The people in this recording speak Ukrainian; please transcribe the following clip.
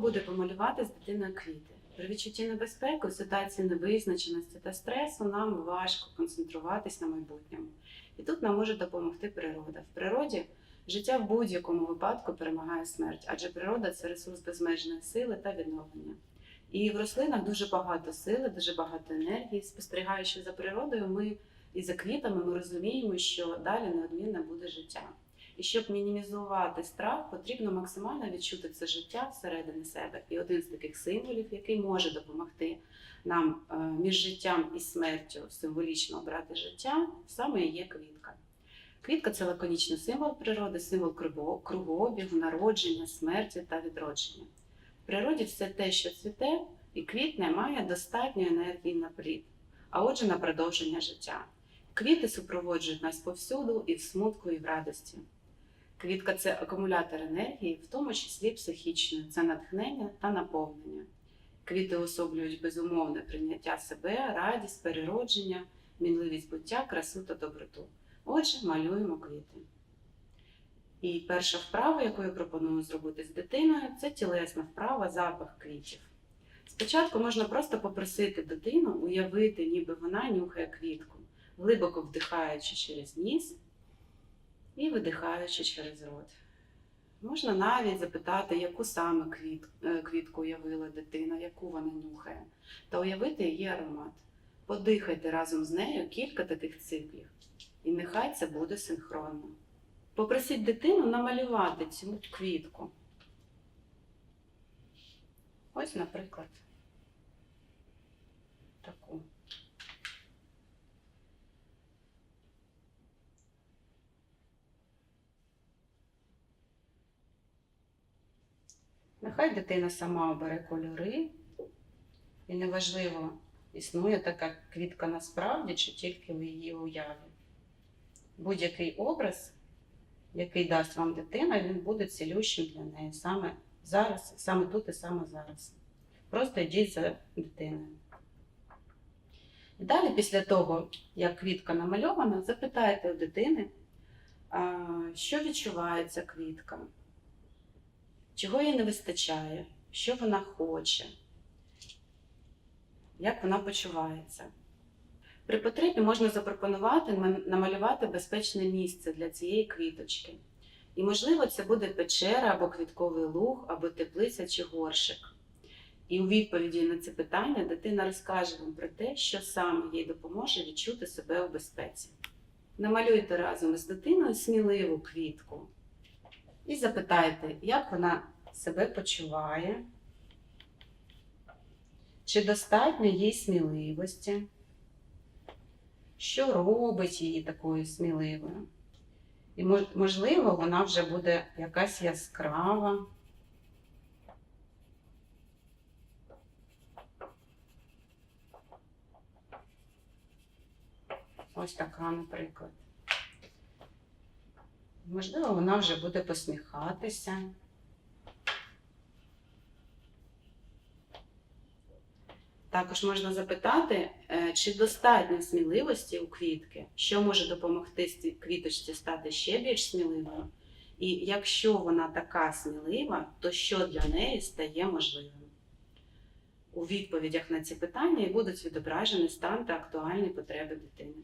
буде помалювати з дитиною квіти. При відчутті небезпеки, ситуації невизначеності та стресу нам важко концентруватись на майбутньому. І тут нам може допомогти природа. В природі життя в будь-якому випадку перемагає смерть, адже природа це ресурс безмежної сили та відновлення. І в рослинах дуже багато сили, дуже багато енергії. Спостерігаючи за природою, ми і за квітами ми розуміємо, що далі неодмінне буде життя. І щоб мінімізувати страх, потрібно максимально відчути це життя всередині себе. І один з таких символів, який може допомогти нам е, між життям і смертю символічно обрати життя, саме є квітка. Квітка це лаконічний символ природи, символ круго- кругообігу, народження, смерті та відродження. В природі все те, що цвіте і квітне, має достатньо енергії на плід, а отже, на продовження життя. Квіти супроводжують нас повсюду і в смутку, і в радості. Квітка це акумулятор енергії, в тому числі психічної, це натхнення та наповнення. Квіти особлюють безумовне прийняття себе, радість, переродження, мінливість буття, красу та доброту. Отже, малюємо квіти. І перша вправа, яку я пропоную зробити з дитиною, це тілесна вправа запах квітів. Спочатку можна просто попросити дитину уявити, ніби вона нюхає квітку, глибоко вдихаючи через ніс і видихаючи через рот. Можна навіть запитати, яку саме квіт, е, квітку уявила дитина, яку вона нюхає, та уявити її аромат. Подихайте разом з нею кілька таких циклів, і нехай це буде синхронно. Попросіть дитину намалювати цю квітку. Ось, наприклад, таку. Нехай дитина сама обере кольори, і неважливо, існує така квітка насправді чи тільки в її уяві. Будь-який образ, який дасть вам дитина, він буде цілющим для неї саме зараз, саме тут і саме зараз. Просто йдіть за дитиною. І далі, після того, як квітка намальована, запитайте у дитини, що відчуває ця квітка, чого їй не вистачає, що вона хоче, як вона почувається. При потребі можна запропонувати намалювати безпечне місце для цієї квіточки. І, можливо, це буде печера або квітковий луг, або теплиця чи горшик. І у відповіді на це питання дитина розкаже вам про те, що саме їй допоможе відчути себе у безпеці. Намалюйте разом із дитиною сміливу квітку і запитайте, як вона себе почуває, чи достатньо їй сміливості, що робить її такою сміливою. І можливо, вона вже буде якась яскрава. Ось така, наприклад. Можливо, вона вже буде посміхатися. Також можна запитати, е, чи достатньо сміливості у квітки, що може допомогти квіточці стати ще більш сміливою. І якщо вона така смілива, то що для неї стає можливим? У відповідях на ці питання і будуть відображені стан та актуальні потреби дитини.